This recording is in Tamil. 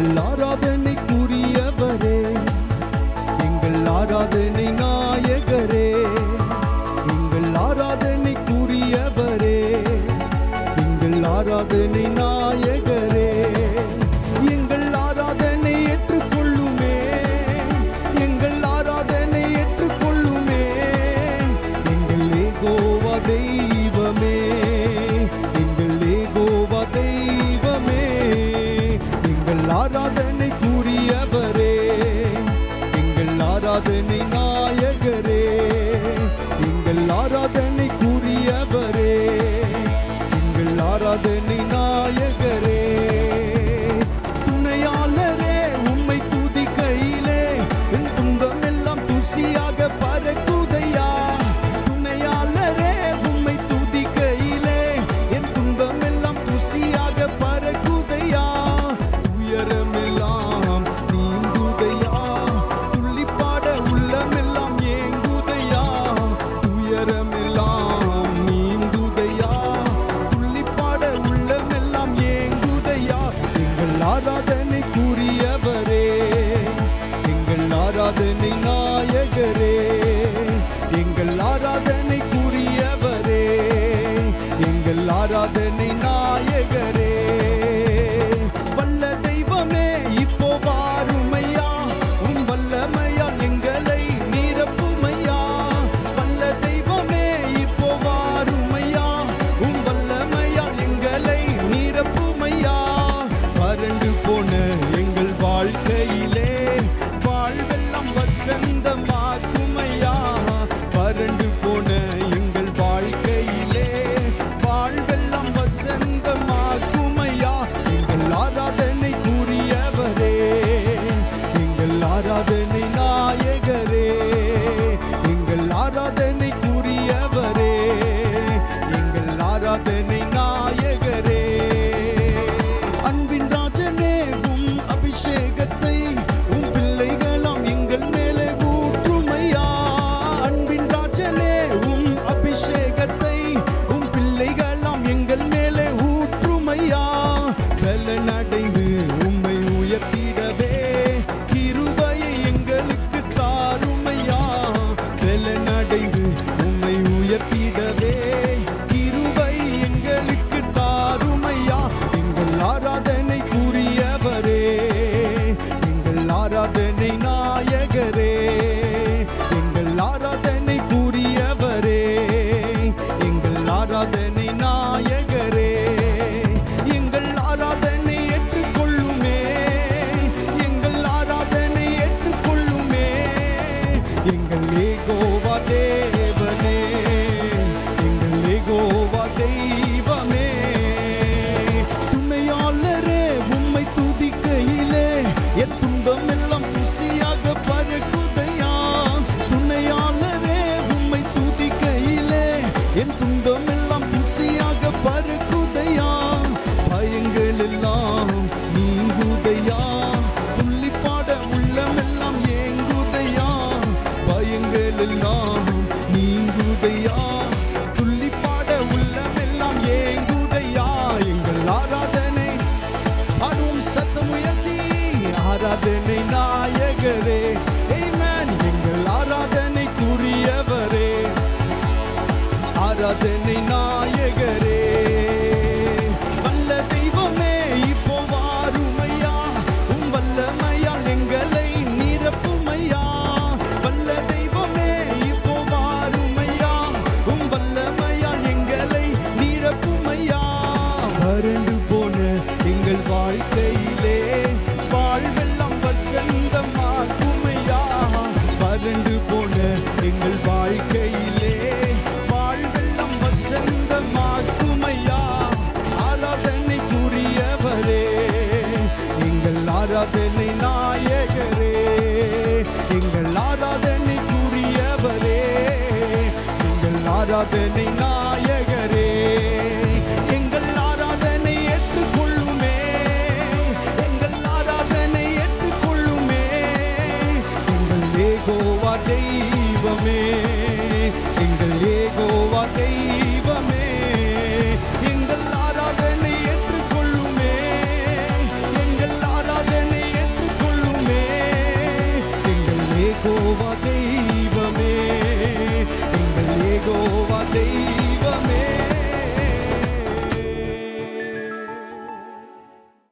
எங்கள் ஆராதனைக்குரியவரே. எங்கள் ஆராதனை ஆராதனை நாயகரே. வல்ல தெய்வமே இப்போ வாருமையா? உன் வல்லமையால் எங்களை நிரப்புமையா? வல்ல தெய்வமே இப்போ வாருமையா? உன் வல்லமையால் எங்களை நிரப்புமையா? வறண்டு ஆராதனை நாயகரே. எங்கள் ஆராதனை ஏற்றுக்கொள்ளுமே. எங்கள் ஆராதனை ஏற்றுக்கொள்ளுமே. எங்கள் ஏகோவா தெய்வமே. எங்கள் ஏகோவா தெய்வமே. எங்கள் ஆராதனை ஏற்றுக்கொள்ளுமே. எங்கள் ஆராதனை ஏற்றுக்கொள்ளுமே. எங்கள் ஏகோவா